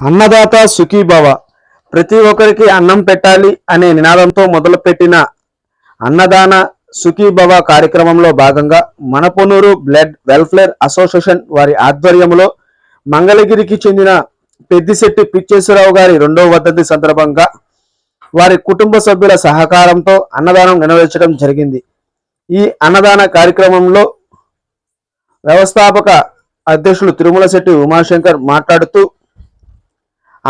అన్నదాత సుఖీభవ. ప్రతి ఒక్కరికి అన్నం పెట్టాలి అనే నినాదంతో మొదలుపెట్టిన అన్నదాన సుఖీభవ కార్యక్రమంలో భాగంగా మనపొనూరు బ్లడ్ వెల్ఫేర్ అసోసియేషన్ వారి ఆధ్వర్యంలో మంగళగిరికి చెందిన పెద్దిశెట్టి పిచ్చేశ్వరరావు గారి రెండవ వర్ధంతి సందర్భంగా వారి కుటుంబ సభ్యుల సహకారంతో అన్నదానం నిర్వహించడం జరిగింది. ఈ అన్నదాన కార్యక్రమంలో వ్యవస్థాపక అధ్యక్షులు తిరుమల శెట్టి ఉమాశంకర్ మాట్లాడుతూ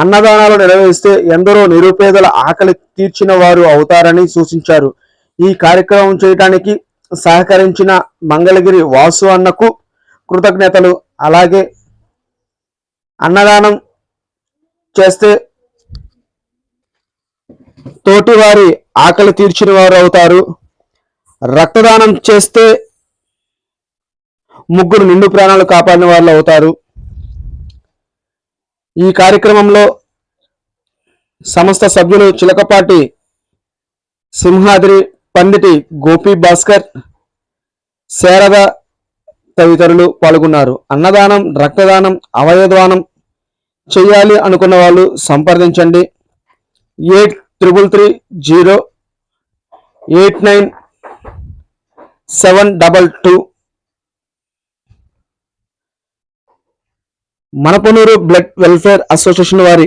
అన్నదానాలు నిర్వహిస్తే ఎందరో నిరుపేదల ఆకలి తీర్చిన వారు అవుతారని సూచించారు. ఈ కార్యక్రమం చేయడానికి సహకరించిన మంగళగిరి వాసు అన్నకు కృతజ్ఞతలు. అలాగే అన్నదానం చేస్తే తోటివారి ఆకలి తీర్చిన వారు అవుతారు. రక్తదానం చేస్తే ముగ్గురు నిండు ప్రాణాలు కాపాడిన వాళ్ళు అవుతారు. ఈ కార్యక్రమంలో సంస్థ సభ్యులు చిలకపాటి సింహాద్రి పండితి గోపి భాస్కర్ శారద తదితరులు పాల్గొన్నారు. అన్నదానం రక్తదానం అవయవదానం చేయాలి అనుకున్న వాళ్ళు సంప్రదించండి. Eight triple three zero eight nine seven double two Manapanur blood welfare association వారి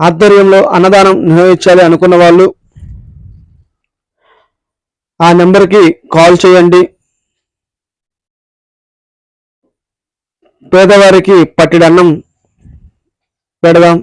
ఆధ్వర్యంలో అన్నదానం నిర్వహించాలి అనుకున్న వాళ్ళు ఆ నెంబర్కి కాల్ చేయండి. పేదవారికి పట్టిడన్నం పెడదాం.